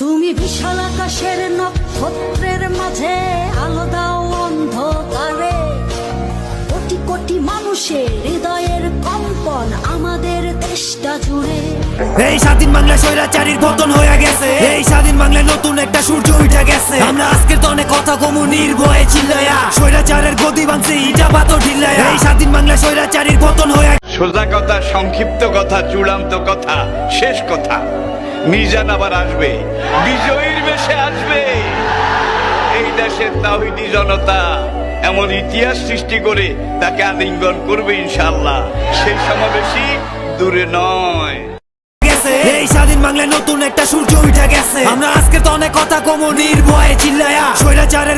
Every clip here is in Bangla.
তুমি বিশাল আকাশের নক্ষত্রের মাঝে আলো দাও অন্ধকারে। কোটি কোটি মানুষের হৃদয়ের কম্পন আমাদের দেশটা জুড়ে। এই স্বাধীন বাংলা স্বৈরাচারীর পতন হয়ে গেছে। এই স্বাধীন বাংলায় নতুন একটা সূর্য উঠে গেছে। আমরা আজকের তো অনেক কথা কমু নির্ভয়ে চিল্লায়া। স্বৈরাচারের গদি ভাঙছে ইটা পাতো ঢিল্লায়া। এই স্বাধীন বাংলা স্বৈরাচারীর পতন হয়ে সোজা কথা সংক্ষিপ্ত কথা চূড়ান্ত কথা শেষ কথা। মিজান আবার আসবে। বিজয়ীর বেশে আসবে। এই দেশের তাহিদি জনতা এমন ইতিহাস সৃষ্টি করে তাকে আলিঙ্গন করবে ইনশাল্লাহ সেই সমাবেশই দূরে নয়। এই স্বাধীন বাংলায় নতুন একটা সূর্য উঠে গেছে। আমরা আজকে তো অনেক কথা কমু, নির্ভয়ে চিল্লায়া।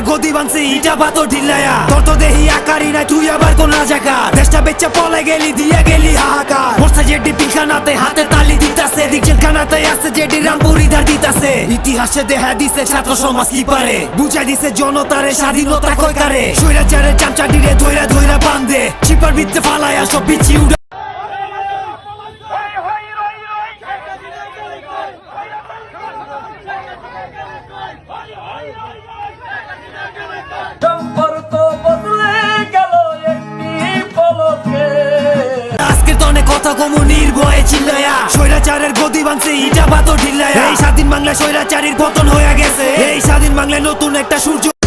গদি ভাঙছে ইটা পাতো ঢিল্লায়া। তোর দেহি আকারি তুই আবার কোন রাজাকার? দেশটা বেচা পলে গেলি, দিয়ে গেলি হাহাকার। মোরসা জেডি পিলখানাতে হাতে তালি দিতাছে রামপুরি ইতিহাসে দেখা দিছে ছাত্র সমাজ কি পারে? বুঝাই দিছে জনতারে স্বাধীনতা কয় কারে? স্বৈরাচারের চামচাটিরে ধৈরা ধৈরা বান্ধে। চিপার ভিত্তে ফালায় আসো বিচি উড়া কমু নির্ভয়ে চিল্লায়া স্বৈরাচারের গতি ভাঙছে ইটা পাতো ঢিল্লায়া এই স্বাধীন বাংলা স্বৈরাচারীর পতন হয়ে গেছে। এই স্বাধীন বাংলায় নতুন একটা সূর্য